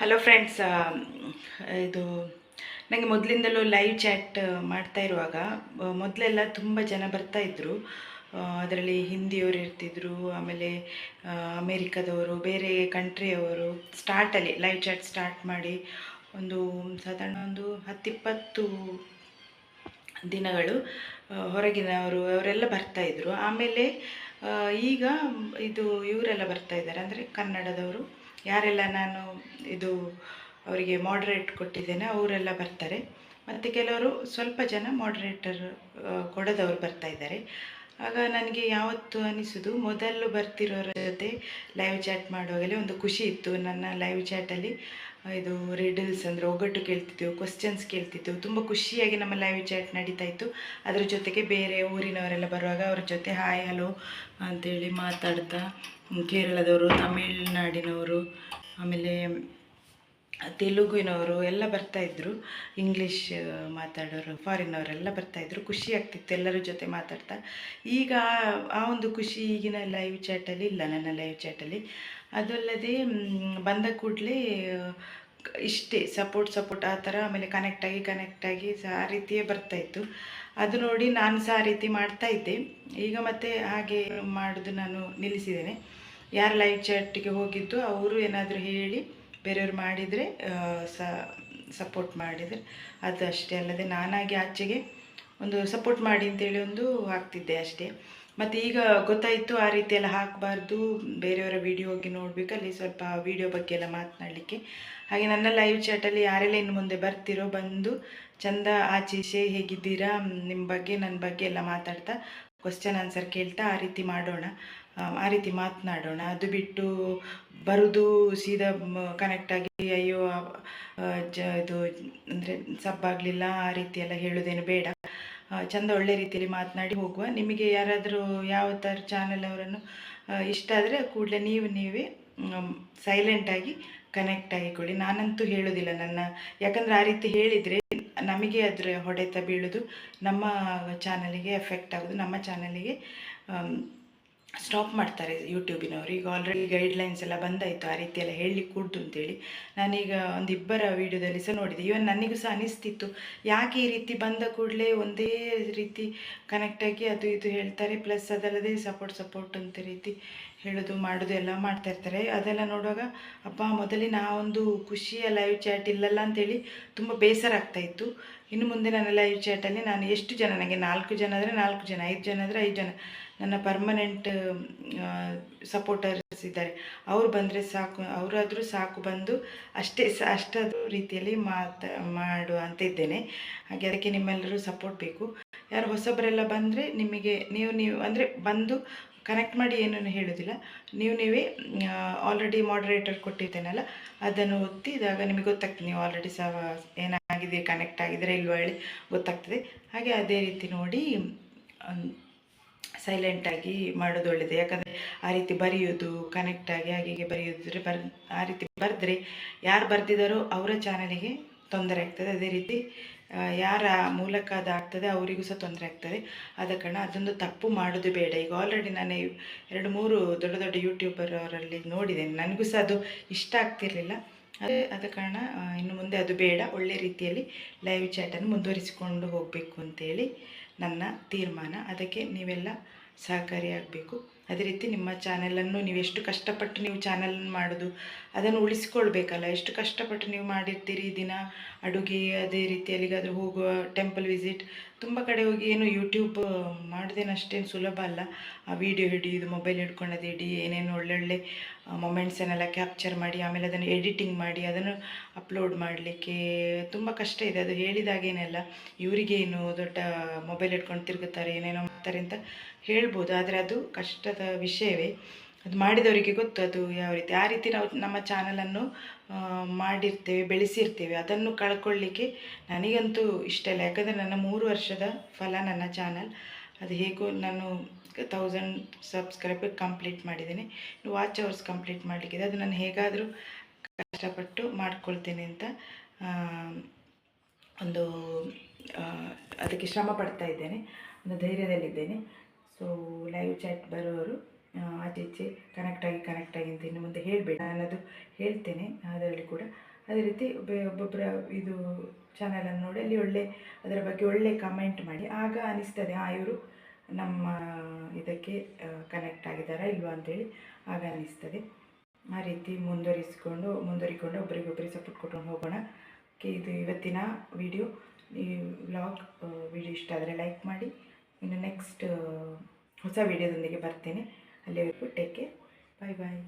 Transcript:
Hello friends ಇದು ನನಗೆ ಮೊದಲಿಂದಲೂ ಲೈವ್ ಚಾಟ್ ಮಾಡ್ತಾ ಇರುವಾಗ ಮೊದಲೆಲ್ಲ ತುಂಬ ಜನ ಬರ್ತಾ ಇದ್ದರು ಅದರಲ್ಲಿ ಹಿಂದಿಯವರು ಇರ್ತಿದ್ರು, ಆಮೇಲೆ ಅಮೇರಿಕದವರು, ಬೇರೆ ಕಂಟ್ರಿಯವರು ಸ್ಟಾರ್ಟಲ್ಲಿ ಲೈವ್ ಚಾಟ್ ಸ್ಟಾರ್ಟ್ ಮಾಡಿ ಒಂದು ಸಾಧಾರಣ ಒಂದು ಹತ್ತಿಪ್ಪತ್ತು ದಿನಗಳು ಹೊರಗಿನವರು, ಅವರೆಲ್ಲ ಬರ್ತಾ ಇದ್ರು. ಆಮೇಲೆ ಈಗ ಇದು ಇವರೆಲ್ಲ ಬರ್ತಾ ಇದ್ದಾರೆ. ಅಂದರೆ ಕನ್ನಡದವರು ಯಾರೆಲ್ಲ ನಾನು ಇದು ಅವರಿಗೆ ಮಾಡ್ರೇಟ್ ಕೊಟ್ಟಿದ್ದೇನೆ ಅವರೆಲ್ಲ ಬರ್ತಾರೆ. ಮತ್ತು ಕೆಲವರು ಸ್ವಲ್ಪ ಜನ ಮಾಡ್ರೇಟರ್ ಕೊಡದವರು ಬರ್ತಾ ಇದ್ದಾರೆ. ಆಗ ನನಗೆ ಯಾವತ್ತು ಅನಿಸೋದು, ಮೊದಲು ಬರ್ತಿರೋರ ಜೊತೆ ಲೈವ್ ಚಾಟ್ ಮಾಡುವಾಗಲೇ ಒಂದು ಖುಷಿ ಇತ್ತು. ನನ್ನ ಲೈವ್ ಚಾಟಲ್ಲಿ ಇದು ರಿಡಲ್ಸ್ ಅಂದರೆ ಒಗ್ಗಟ್ಟು ಕೇಳ್ತಿದ್ದೆವು ಕ್ವಶನ್ಸ್ ಕೇಳ್ತಿದ್ದೆವು ತುಂಬ ಖುಷಿಯಾಗಿ ನಮ್ಮ ಲೈವ್ ಚಾಟ್ ನಡೀತಾ ಇತ್ತು. ಅದರ ಜೊತೆಗೆ ಬೇರೆ ಊರಿನವರೆಲ್ಲ ಬರುವಾಗ ಅವ್ರ ಜೊತೆ ಹಾಯ್ ಹಲೋ ಅಂತೇಳಿ ಮಾತಾಡ್ತಾ ಕೇರಳದವರು, ತಮಿಳ್ನಾಡಿನವರು, ಆಮೇಲೆ ತೆಲುಗಿನವರು ಎಲ್ಲ ಬರ್ತಾ ಇದ್ರು. ಇಂಗ್ಲೀಷ್ ಮಾತಾಡೋರು ಫಾರಿನವರೆಲ್ಲ ಬರ್ತಾಯಿದ್ರು ಖುಷಿ ಆಗ್ತಿತ್ತು ಎಲ್ಲರ ಜೊತೆ ಮಾತಾಡ್ತಾ. ಈಗ ಆ- ಒಂದು ಖುಷಿ ಈಗಿನ ಲೈವ್ ಚಾಟಲ್ಲಿ ಇಲ್ಲ, ನನ್ನ ಲೈವ್ ಚಾಟಲ್ಲಿ ಅದಲ್ಲದೆ ಬಂದ ಕೂಡಲೇ ಇಷ್ಟೇ ಸಪೋರ್ಟ್ ಸಪೋರ್ಟ್ ಆ ಥರ ಆಮೇಲೆ ಕನೆಕ್ಟಾಗಿ ಕನೆಕ್ಟಾಗಿ ಸಹ ಆ ರೀತಿಯೇ ಬರ್ತಾಯಿತ್ತು ಅದು ನೋಡಿ ನಾನು ಸಹ ಆ ರೀತಿ ಮಾಡ್ತಾ ಇದ್ದೆ. ಈಗ ಮತ್ತೆ ಹಾಗೆ ಮಾಡೋದು ನಾನು ನಿಲ್ಲಿಸಿದ್ದೇನೆ. ಯಾರು ಲೈವ್ ಚಾಟಿಗೆ ಹೋಗಿದ್ದು ಅವರು ಏನಾದರೂ ಹೇಳಿ ಬೇರೆಯವ್ರು ಮಾಡಿದರೆ ಸಪೋರ್ಟ್ ಮಾಡಿದರೆ. ಅದು ಅಷ್ಟೇ ಅಲ್ಲದೆ ನಾನಾಗಿ ಆಚೆಗೆ ಒಂದು ಸಪೋರ್ಟ್ ಮಾಡಿ ಅಂತೇಳಿ ಒಂದು ಹಾಕ್ತಿದ್ದೆ ಅಷ್ಟೇ. ಮತ್ತು ಈಗ ಗೊತ್ತಾಯಿತು ಆ ರೀತಿ ಎಲ್ಲ ಹಾಕಬಾರ್ದು, ಬೇರೆಯವರ ವೀಡಿಯೋ ಹೋಗಿ ನೋಡಬೇಕು, ಅಲ್ಲಿ ಸ್ವಲ್ಪ ವಿಡಿಯೋ ಬಗ್ಗೆ ಎಲ್ಲ ಮಾತನಾಡಲಿಕ್ಕೆ. ಹಾಗೆ ನನ್ನ ಲೈವ್ ಚಾಟಲ್ಲಿ ಯಾರೆಲ್ಲ ಇನ್ನು ಮುಂದೆ ಬರ್ತಿರೋ ಬಂದು ಚಂದ ಆಚೀಸೆ ಹೇಗಿದ್ದೀರಾ ನಿಮ್ಮ ಬಗ್ಗೆ ನನ್ನ ಬಗ್ಗೆ ಎಲ್ಲ ಮಾತಾಡ್ತಾ ಕ್ವಶನ್ ಆನ್ಸರ್ ಕೇಳ್ತಾ ಆ ರೀತಿ ಮಾಡೋಣ. ಆ, ರೀತಿ ಮಾತನಾಡೋಣ. ಅದು ಬಿಟ್ಟು ಬರೋದು ಸೀದಾ ಕನೆಕ್ಟ್ ಆಗಿ ಅಯ್ಯೋ ಜ ಇದು ಅಂದರೆ ಸಬ್ಬಾಗಲಿಲ್ಲ ಆ ರೀತಿ ಎಲ್ಲ ಹೇಳೋದೇನು ಬೇಡ. ಚಂದ ಒಳ್ಳೆ ರೀತಿಯಲ್ಲಿ ಮಾತನಾಡಿ ಹೋಗುವ. ನಿಮಗೆ ಯಾರಾದರೂ ಯಾವ ಥರ ಚಾನೆಲ್ ಅವರನ್ನು ಇಷ್ಟ ಆದರೆ ಕೂಡಲೇ ನೀವು ನೀವೇ ಸೈಲೆಂಟಾಗಿ ಕನೆಕ್ಟ್ ಆಗಿಕೊಳ್ಳಿ. ನಾನಂತೂ ಹೇಳೋದಿಲ್ಲ ನನ್ನ. ಯಾಕಂದರೆ ಆ ರೀತಿ ಹೇಳಿದರೆ ನಮಗೆ ಅದರ ಹೊಡೆತ ಬೀಳೋದು ನಮ್ಮ ಚಾನಲಿಗೆ ಎಫೆಕ್ಟ್ ಆಗೋದು ನಮ್ಮ ಚಾನಲಿಗೆ ಸ್ಟಾಪ್ ಮಾಡ್ತಾರೆ ಯೂಟ್ಯೂಬಿನವರು ಈಗ ಆಲ್ರೆಡಿ ಗೈಡ್ಲೈನ್ಸ್ ಎಲ್ಲ ಬಂದಾಯಿತು ಆ ರೀತಿ ಎಲ್ಲ ಹೇಳಲಿಕ್ಕೆ ಕೂಡ್ದು ಅಂತೇಳಿ. ನಾನೀಗ ಒಂದು ಇಬ್ಬರ ವೀಡಿಯೋದಲ್ಲಿ ಸಹ ನೋಡಿದೆ. ಇವನ್ ನನಗೂ ಸಹ ಅನಿಸ್ತಿತ್ತು. ಯಾಕೆ ಈ ರೀತಿ ಬಂದ ಕೂಡಲೇ ಒಂದೇ ರೀತಿ ಕನೆಕ್ಟಾಗಿ ಅದು ಇದು ಹೇಳ್ತಾರೆ. ಪ್ಲಸ್ ಅದಲ್ಲದೆ ಸಪೋರ್ಟ್ ಸಪೋರ್ಟ್ ಅಂತ ರೀತಿ ಹೇಳೋದು, ಮಾಡೋದು ಎಲ್ಲ ಮಾಡ್ತಾ ಇರ್ತಾರೆ. ಅದೆಲ್ಲ ನೋಡುವಾಗ ಅಪ್ಪ ಮೊದಲಿನ ಆ ಒಂದು ಖುಷಿಯ ಲೈವ್ ಚಾಟ್ ಇಲ್ಲಲ್ಲ ಅಂತೇಳಿ ತುಂಬ ಬೇಸರ ಆಗ್ತಾ ಇತ್ತು. ಇನ್ನು ಮುಂದೆ ನನ್ನ ಲೈವ್ ಚಾಟಲ್ಲಿ ನಾನು ಎಷ್ಟು ಜನ, ನನಗೆ ನಾಲ್ಕು ಜನ ಆದರೆ ನಾಲ್ಕು ಜನ, ಐದು ಜನ ಆದರೆ ಐದು ಜನ, ನನ್ನ ಪರ್ಮನೆಂಟ್ ಸಪೋರ್ಟರ್ಸ್ ಇದ್ದಾರೆ. ಅವರು ಬಂದರೆ ಸಾಕು, ಅವರಾದರೂ ಸಾಕು ಬಂದು ಅಷ್ಟೇ ಅಷ್ಟು ರೀತಿಯಲ್ಲಿ ಮಾತ ಮಾಡುವ ಅಂತ ಇದ್ದೇನೆ. ಹಾಗೆ ಅದಕ್ಕೆ ನಿಮ್ಮೆಲ್ಲರೂ ಸಪೋರ್ಟ್ ಬೇಕು. ಯಾರು ಹೊಸಬರೆಲ್ಲ ಬಂದರೆ ನಿಮಗೆ, ನೀವು ನೀವು, ಅಂದರೆ ಬಂದು ಕನೆಕ್ಟ್ ಮಾಡಿ ಏನೂ ಹೇಳೋದಿಲ್ಲ. ನೀವು ನೀವೇ ಆಲ್ರೆಡಿ ಮಾಡ್ರೇಟರ್ ಕೊಟ್ಟಿದ್ದೇನಲ್ಲ, ಅದನ್ನು ಒತ್ತಿ ಇದಾಗ ನಿಮಗೆ ಗೊತ್ತಾಗ್ತದೆ ನೀವು ಆಲ್ರೆಡಿ ಸಹ ಏನಾಗಿದೆ ಕನೆಕ್ಟ್ ಆಗಿದ್ರೆ ಇಲ್ವಾ ಹೇಳಿ ಗೊತ್ತಾಗ್ತದೆ. ಹಾಗೆ ಅದೇ ರೀತಿ ನೋಡಿ ಸೈಲೆಂಟಾಗಿ ಮಾಡೋದು ಒಳ್ಳೆಯದು ಯಾಕಂದರೆ ಆ ರೀತಿ ಬರೆಯೋದು ಕನೆಕ್ಟಾಗಿ ಹಾಗೆ ಬರೆಯೋದ್ರೆ ಬರ್, ಆ ರೀತಿ ಬರೆದ್ರೆ ಯಾರು ಬರೆದಿದ್ದಾರೋ ಅವರ ಚಾನಲಿಗೆ ತೊಂದರೆ ಆಗ್ತದೆ. ಅದೇ ರೀತಿ ಯಾರ ಮೂಲಕ ಅದಾಗ್ತದೆ ಅವರಿಗೂ ಸಹ ತೊಂದರೆ ಆಗ್ತದೆ. ಆದ ಕಾರಣ ಅದೊಂದು ತಪ್ಪು ಮಾಡೋದು ಬೇಡ. ಈಗ ಆಲ್ರೆಡಿ ನಾನು ಎರಡು ಮೂರು ದೊಡ್ಡ ದೊಡ್ಡ ಯೂಟ್ಯೂಬರ್ ಅವರಲ್ಲಿ ನೋಡಿದ್ದೇನೆ ನನಗೂ ಸಹ ಅದು ಇಷ್ಟ ಆಗ್ತಿರಲಿಲ್ಲ. ಅದೇ ಆದ ಕಾರಣ ಇನ್ನು ಮುಂದೆ ಅದು ಬೇಡ. ಒಳ್ಳೆ ರೀತಿಯಲ್ಲಿ ಲೈವ್ ಚಾಟನ್ನು ಮುಂದುವರಿಸಿಕೊಂಡು ಹೋಗಬೇಕು ಅಂತೇಳಿ ನನ್ನ ತೀರ್ಮಾನ. ಅದಕ್ಕೆ ನೀವೆಲ್ಲ ಸಹಕಾರಿಯಾಗಬೇಕು. ಅದೇ ರೀತಿ ನಿಮ್ಮ ಚಾನೆಲನ್ನು ನೀವು ಎಷ್ಟು ಕಷ್ಟಪಟ್ಟು ನೀವು ಚಾನಲ್ ಮಾಡೋದು, ಅದನ್ನು ಉಳಿಸ್ಕೊಳ್ಬೇಕಲ್ಲ. ಎಷ್ಟು ಕಷ್ಟಪಟ್ಟು ನೀವು ಮಾಡಿರ್ತೀರಿ ದಿನ? ಅಡುಗೆ ಅದೇ ರೀತಿ ಎಲ್ಲಿಗಾದರೂ ಹೋಗುವ ಟೆಂಪಲ್ ವಿಸಿಟ್ ತುಂಬ ಕಡೆ ಹೋಗಿ ಏನು ಯೂಟ್ಯೂಬ್ ಮಾಡೋದೇನು ಅಷ್ಟೇನು ಸುಲಭ ಅಲ್ಲ. ಆ ವಿಡಿಯೋ ಹಿಡಿಯೋದು ಮೊಬೈಲ್ ಹಿಡ್ಕೊಂಡದು ಹಿಡಿ, ಏನೇನು ಒಳ್ಳೊಳ್ಳೆ ಮೊಮೆಂಟ್ಸನ್ನೆಲ್ಲ ಕ್ಯಾಪ್ಚರ್ ಮಾಡಿ, ಆಮೇಲೆ ಅದನ್ನು ಎಡಿಟಿಂಗ್ ಮಾಡಿ, ಅದನ್ನು ಅಪ್ಲೋಡ್ ಮಾಡಲಿಕ್ಕೆ ತುಂಬ ಕಷ್ಟ ಇದೆ. ಅದು ಹೇಳಿದಾಗೇನೆಲ್ಲ, ಇವರಿಗೇನು ದೊಡ್ಡ ಮೊಬೈಲ್ ಹಿಡ್ಕೊಂಡು ತಿರುಗುತ್ತಾರೆ, ಏನೇನೋ ಮಾಡ್ತಾರೆ ಅಂತ ಹೇಳ್ಬೋದು. ಆದರೆ ಅದು ಕಷ್ಟದ ವಿಷಯವೇ. ಅದು ಮಾಡಿದವರಿಗೆ ಗೊತ್ತು ಅದು ಯಾವ ರೀತಿ. ಆ ರೀತಿ ನಾವು ನಮ್ಮ ಚಾನಲನ್ನು ಮಾಡಿರ್ತೇವೆ, ಬೆಳೆಸಿರ್ತೇವೆ. ಅದನ್ನು ಕಳ್ಕೊಳ್ಳಿಕ್ಕೆ ನನಗಂತೂ ಇಷ್ಟ ಇಲ್ಲ. ಯಾಕಂದರೆ ನನ್ನ ಮೂರು ವರ್ಷದ ಫಲ ನನ್ನ ಚಾನಲ್. ಅದು ಹೇಗೂ ನಾನು ತೌಸಂಡ್ ಸಬ್ಸ್ಕ್ರೈಬರ್ ಕಂಪ್ಲೀಟ್ ಮಾಡಿದ್ದೇನೆ. ವಾಚ್ ಅವರ್ಸ್ ಕಂಪ್ಲೀಟ್ ಮಾಡಲಿಕ್ಕಿದೆ. ಅದು ನಾನು ಹೇಗಾದರೂ ಕಷ್ಟಪಟ್ಟು ಮಾಡ್ಕೊಳ್ತೇನೆ ಅಂತ ಒಂದು ಅದಕ್ಕೆ ಶ್ರಮ ಪಡ್ತಾ ಇದ್ದೇನೆ, ಒಂದು ಧೈರ್ಯದಲ್ಲಿದ್ದೇನೆ. ಸೊ ಲೈವ್ ಚಾಟ್ ಬರೋರು ಆಚೆ ಈಚೆ ಕನೆಕ್ಟ್ ಆಗಿ ಕನೆಕ್ಟ್ ಆಗಿ ಅಂತ ಇನ್ನು ಮುಂದೆ ಹೇಳಬೇಡ. ನಾನದು ಹೇಳ್ತೇನೆ, ಅದರಲ್ಲಿ ಕೂಡ ಅದೇ ರೀತಿ ಒಬ್ಬ- ಒಬ್ಬೊಬ್ಬರ ಇದು ಚಾನಲನ್ನು ನೋಡಿ, ಅಲ್ಲಿ ಒಳ್ಳೆ, ಅದರ ಬಗ್ಗೆ ಒಳ್ಳೆ ಕಮೆಂಟ್ ಮಾಡಿ. ಆಗ ಅನಿಸ್ತದೆ, ಆ, ಇವರು ನಮ್ಮ ಇದಕ್ಕೆ ಕನೆಕ್ಟ್ ಆಗಿದ್ದಾರಾ ಇಲ್ವಾ ಅಂತೇಳಿ. ಆಗ ಅನಿಸ್ತದೆ. ಆ ರೀತಿ ಮುಂದುವರಿಸಿಕೊಂಡು, ಮುಂದುವರಿಕೊಂಡು ಒಬ್ಬರಿಗೊಬ್ಬರಿಗೆ ಸಪೋರ್ಟ್ ಕೊಟ್ಕೊಂಡು ಹೋಗೋಣ ಇದು ಇವತ್ತಿನ ವಿಡಿಯೋ ಈ ವ್ಲಾಗ್ ವಿಡಿಯೋ ಇಷ್ಟ ಆದರೆ ಲೈಕ್ ಮಾಡಿ. ಇನ್ನು ನೆಕ್ಸ್ಟ್ ಹೊಸ ವಿಡಿಯೋದೊಂದಿಗೆ ಬರ್ತೇನೆ. ಅಲ್ಲಿವರೆಗೂ ಟೇಕ್ ಕೇರ್ ಬಾಯ್ ಬಾಯ್